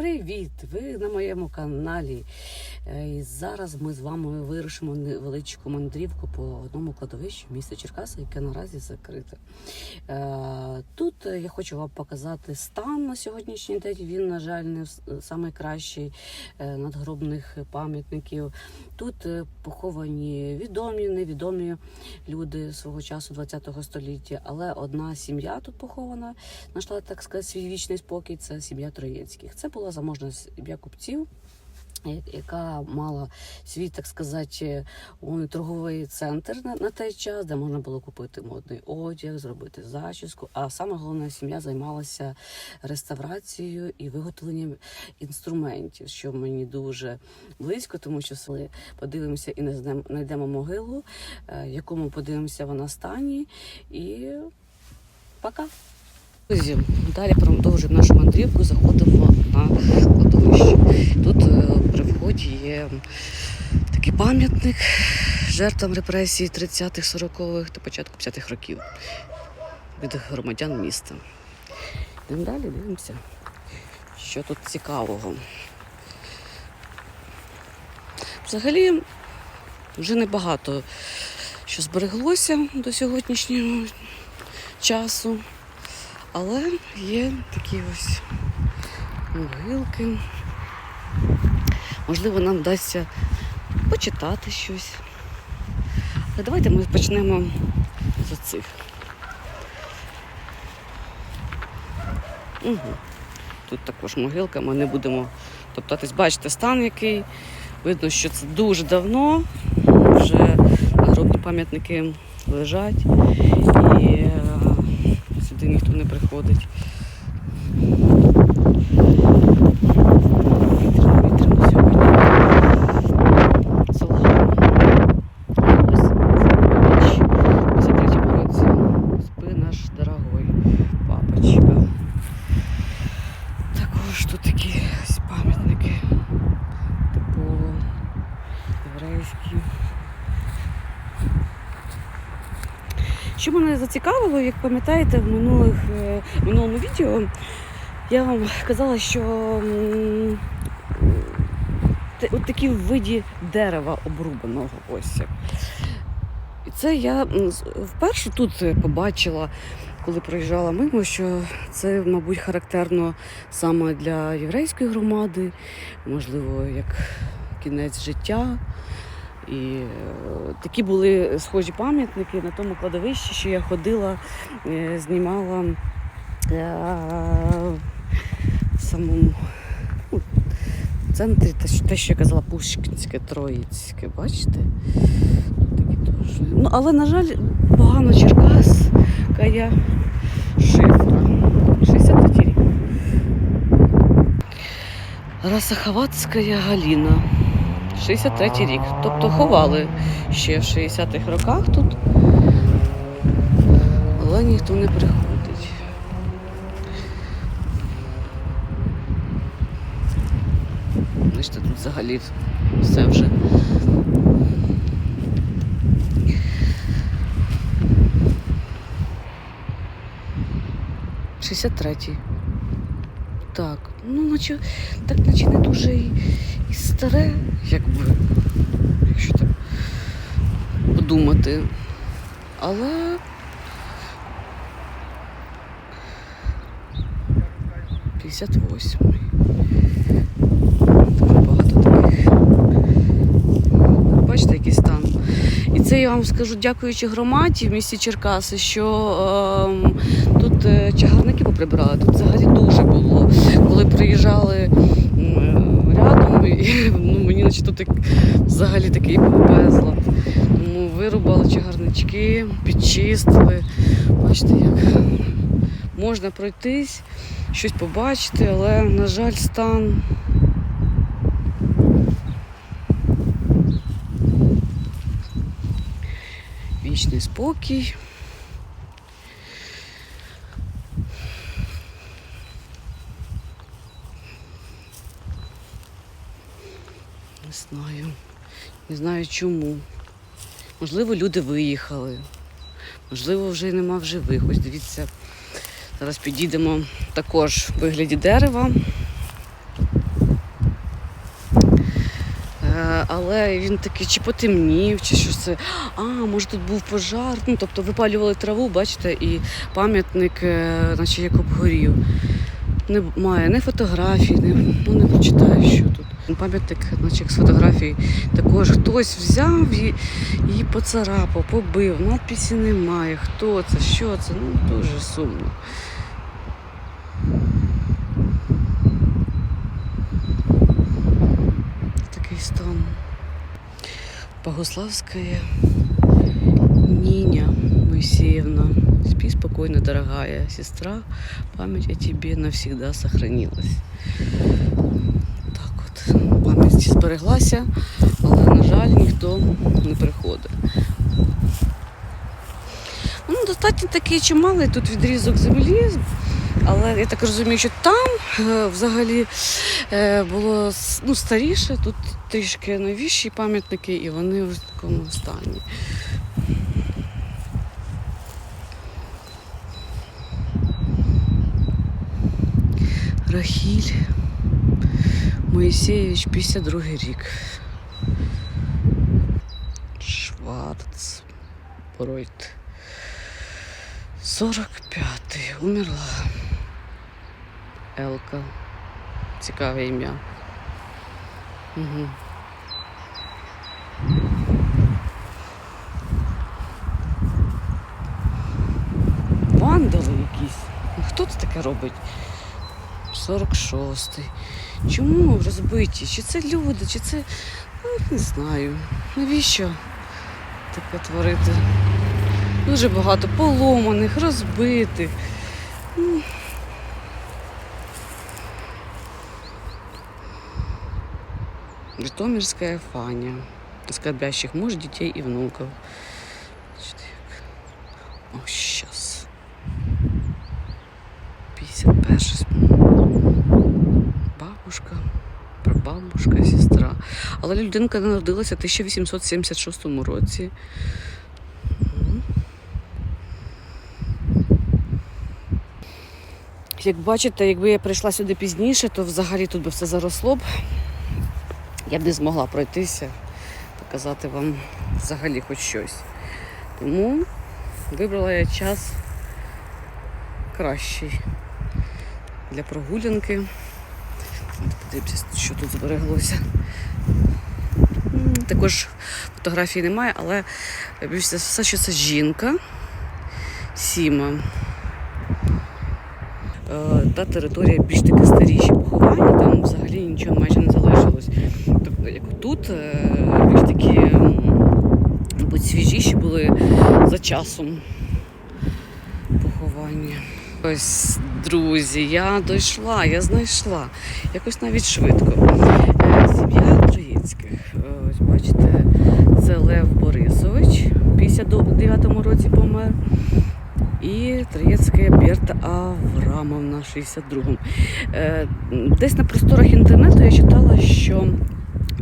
Привіт! Ви на моєму каналі. Е, І зараз ми з вами вирушимо невеличку мандрівку по одному кладовищу міста Черкаси, яке наразі закрите. Е, Тут е, я хочу вам показати стан на сьогоднішній день. Він, на жаль, не найкращий надгробних пам'ятників. Тут е, поховані відомі, невідомі люди свого часу 20-го століття, але одна сім'я тут похована, знайшла так сказати свій вічний спокій. Це сім'я Троєцьких. Це була заможна сім'я купців. Яка мала свій, так сказати, торговий центр на, на той час, де можна було купити модний одяг, зробити зачіску. А саме головне, сім'я займалася реставрацією і виготовленням інструментів, що мені дуже близько, тому що коли подивимося і не знайдемо- знайдемо могилу, е, якому подивимося вона стані. І пока. Друзі, далі продовжуємо нашу мандрівку, заходимо на кладовище. Тут е, при вході є такий пам'ятник жертвам репресій 30-х, 40-х та початку 50-х років від громадян міста. Йдемо далі, дивимося, що тут цікавого. Взагалі, вже небагато що збереглося до сьогоднішнього часу. Але є такі ось могилки. Можливо, нам вдасться почитати щось. Але давайте ми почнемо з оцих. Угу. Тут також могилка, ми не будемо топтатись. Бачите, стан який. Видно, що це дуже давно. Вже надгробні пам'ятники лежать. І ніхто не приходить. Вітряно, вітряно сьогодні. Солоно. Ось ніч. Ось у третьому році спи наш дорогой папочка. Також тут такі ось пам'ятники типово єврейські. Що мене зацікавило, як пам'ятаєте, в минулих, е, в минулому відео я вам казала, що от такі в виді дерева обрубаного ось. І це я вперше тут побачила, коли проїжджала мимо, що це, мабуть, характерно саме для єврейської громади, можливо, як кінець життя. І е, такі були схожі пам'ятники на тому кладовищі, що я ходила, е, знімала е, в самому ну, центрі, те, що- я казала, Пушкінське, Троїцьке, бачите? Такі. Ну, але, на жаль, погано Черкаська шифра. 63 рік. Расаховатська Галіна. 63 рік. Тобто ховали ще в 60-х роках тут, але ніхто не приходить. Бачите, тут взагалі все вже. Шістдесят третій. Так, ну наче так наче не дуже і, і старе, якби, якщо так подумати. Але п'ятдесят восьмий. Дуже багато таких. Бачите, який стан. І це я вам скажу, дякуючи громаді в місті Черкаси, що ем, тут е, чагарники поприбирали. Тут взагалі дуже було. Коли приїжджали рядом, ну, мені наче тут взагалі такий безлад. Тому вирубали чагарнички, підчистили. Бачите, як можна пройтись, щось побачити, але, на жаль, стан. Вічний спокій. знаю. Не знаю чому. Можливо, люди виїхали. Можливо, вже й нема в живих. Ось дивіться, зараз підійдемо також в вигляді дерева. Е, але він такий чи потемнів, чи що це. А, може тут був пожар. Ну, Тобто випалювали траву, бачите, і пам'ятник, е, наче як обгорів. Немає ні фотографій, ні, ну не прочитаю, що тут. Пам'ятник, з фотографій, також хтось взяв і її поцарапав, побив, надписі немає. Хто це, що це? Ну дуже сумно. Такий стан. Богославская Ниня Моисеевна. Спи спокойно, дорогая сестра. Память о тебе навсегда сохранилась. От, пам'ять збереглася, але, на жаль, ніхто не приходить. Ну, достатньо такий чималий тут відрізок землі, але я так розумію, що там е, взагалі е, було ну, старіше, тут трішки новіші пам'ятники, і вони в такому стані. Рахіль Моїсеєвич, 52 рік. Шварц Бройт. 45-й. Умерла. Елка. Цікаве ім'я. Угу. Вандали якісь. Хто це таке робить? 46-й. Чому розбиті? Чи це люди, чи це. Ну, не знаю. Навіщо таке творити? Дуже багато поломаних, розбитих. Ну. Фаня. Скорбящих муж, детей и внуков. Значит, як. О, сейчас. 51 Бабушка, прабабушка, сестра. Але людинка народилася в 1876 році. Як бачите, якби я прийшла сюди пізніше, то взагалі тут би все заросло б. Я б не змогла пройтися, показати вам взагалі хоч щось. Тому вибрала я час кращий для прогулянки. Подивимося, що тут збереглося. Також фотографій немає, але більш за все, що це жінка Сіма. Е, Та територія більш таки старіші поховання, там взагалі нічого майже не залишилось. Тобто, як тут, е, більш такі, мабуть, свіжіші були за часом поховання. Ось, друзі, я дійшла, я знайшла. Якось навіть швидко. Е, Сім'я Троїцьких. Е, Ось бачите, це Лев Борисович, в 59-му році помер. І Троєцька Берта Аврамовна, 62-му. Е, Десь на просторах інтернету я читала, що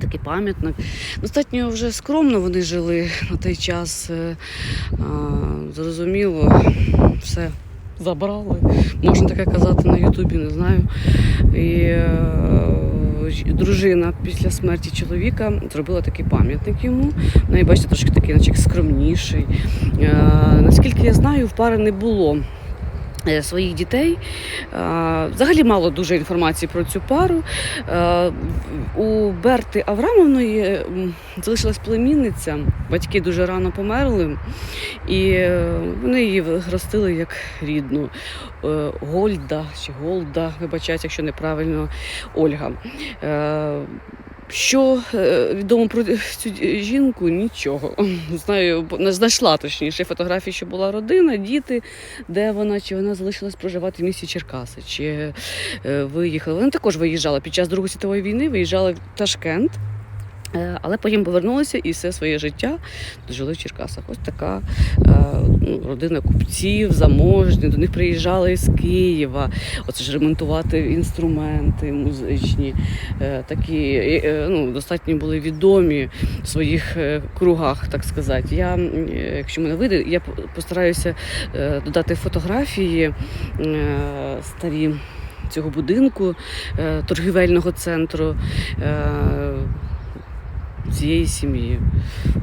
такий пам'ятник. Достатньо вже скромно вони жили на той час. Зрозуміло, все забрали. Можна таке казати на Ютубі, не знаю. І е, дружина після смерті чоловіка зробила такий пам'ятник йому. Ну і бачите, трошки такий, наче скромніший. Е, наскільки я знаю, в пари не було. Е, Своїх дітей Е, взагалі мало дуже інформації про цю пару. Е, У Берти Аврамовної залишилась племінниця. Батьки дуже рано померли, і вони її ростили як рідну. Гольда чи Голда, вибачайте, якщо неправильно, Ольга. Що е, відомо про цю жінку? Нічого. Знаю, не знайшла точніше фотографії, що була родина, діти, де вона, чи вона залишилась проживати в місті Черкаси, чи е, виїхала. Вони також виїжджала під час Другої світової війни, виїжджала в Ташкент. Е, Але потім повернулися і все своє життя жили в Черкасах. Ось така е, ну, родина купців, заможні. До них приїжджали з Києва. Оце ж ремонтувати інструменти музичні. Е, Такі ну, достатньо були відомі в своїх кругах, так сказати. Я, якщо мене вийде, я постараюся додати фотографії старі. Цього будинку торгівельного центру. Цієї сім'ї.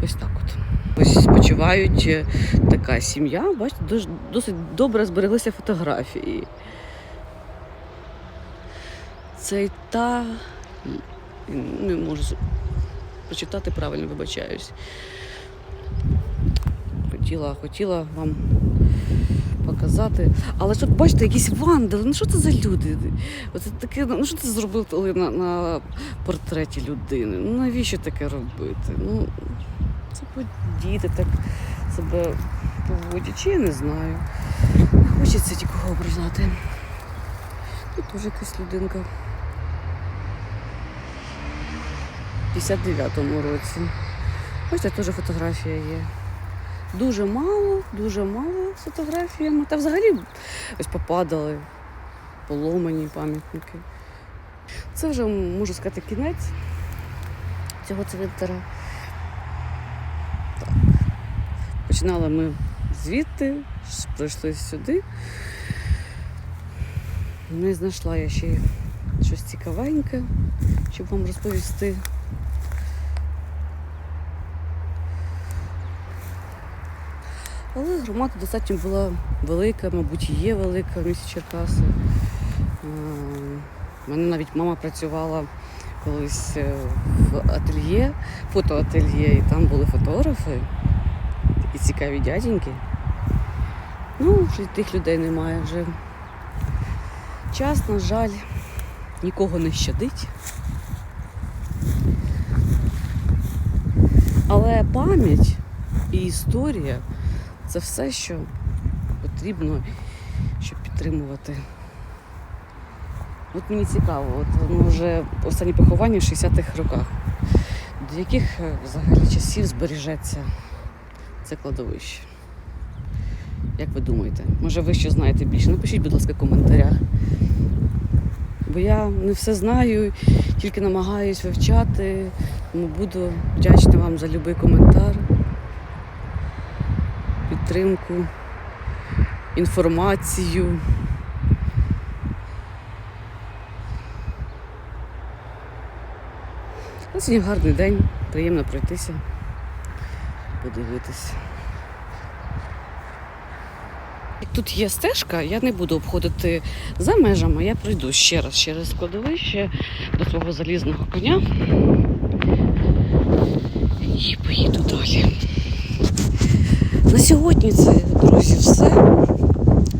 Ось так от. Ось спочивають е, така сім'я. Бачите, досить добре збереглися фотографії. Це та. Не можу прочитати правильно, вибачаюсь. Хотіла, хотіла вам показати. Але тут бачите, якісь вандали. Ну що це за люди? Оце таке, ну що це зробили на, на портреті людини? Ну навіщо таке робити? Ну, це діти так себе поводять, чи я не знаю. Не хочеться нікого ображати. Тут теж якась людинка. В 59-му році. Бачите, теж фотографія є. Дуже мало, дуже мало з фотографіями. Та взагалі ось попадали поломані пам'ятники. Це вже, можу сказати, кінець цього цвинтара. Так. Починали ми звідти, прийшли сюди. Не знайшла я ще щось цікавеньке, щоб вам розповісти. Але громада достатньо була велика, мабуть, є велика в місті Черкаси. Е, У мене навіть мама працювала колись е, в ательє, фотоательє, і там були фотографи, такі цікаві дяденьки. Ну, вже тих людей немає вже. Час, на жаль, нікого не щадить. Але пам'ять і історія це все, що потрібно, щоб підтримувати. От мені цікаво, от воно вже останні поховання в 60-х роках. До яких е, взагалі часів збережеться це кладовище? Як ви думаєте? Може ви що знаєте більше? Напишіть, будь ласка, в коментарях. Бо я не все знаю, тільки намагаюсь вивчати. Тому буду вдячна вам за будь-який коментар, підтримку, інформацію. Ну, Сьогодні гарний день, приємно пройтися, подивитися. Тут є стежка, я не буду обходити за межами, я пройду ще раз через кладовище до свого залізного коня і поїду далі. На сьогодні це, друзі, все.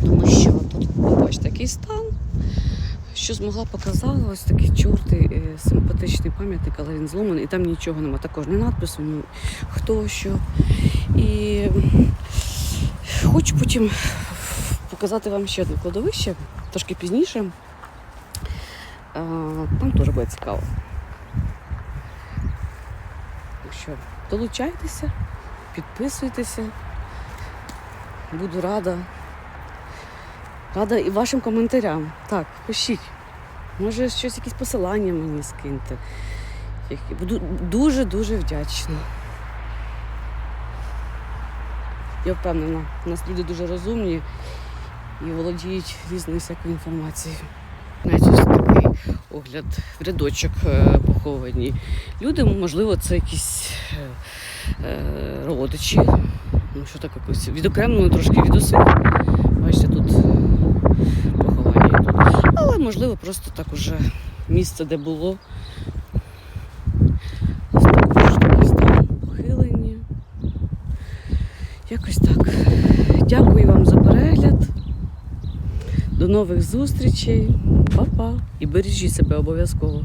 Тому що тут бачите який стан. Що змогла показала, ось такий чортий е, симпатичний пам'ятник, але він зломаний, і там нічого нема. Також ні надпису, ні хто що. І хочу потім показати вам ще одне кладовище, трошки пізніше. Там теж буде цікаво. Так що долучайтеся, підписуйтеся. Буду рада. Рада і вашим коментарям. Так, пишіть. Може, щось, якісь посилання мені скиньте. Буду дуже-дуже вдячна. Я впевнена, у нас люди дуже розумні і володіють різною всякою інформацією. Навіть ось такий огляд в рядочок е, поховані. Люди, можливо, це якісь е, е, родичі. Ну, що так якось відокремлено трошки від усіх. Бачите, тут поховання тут. Але можливо просто так уже місце, де було. Похилені. Якось так. Дякую вам за перегляд. До нових зустрічей. Па-па. І бережіть себе обов'язково.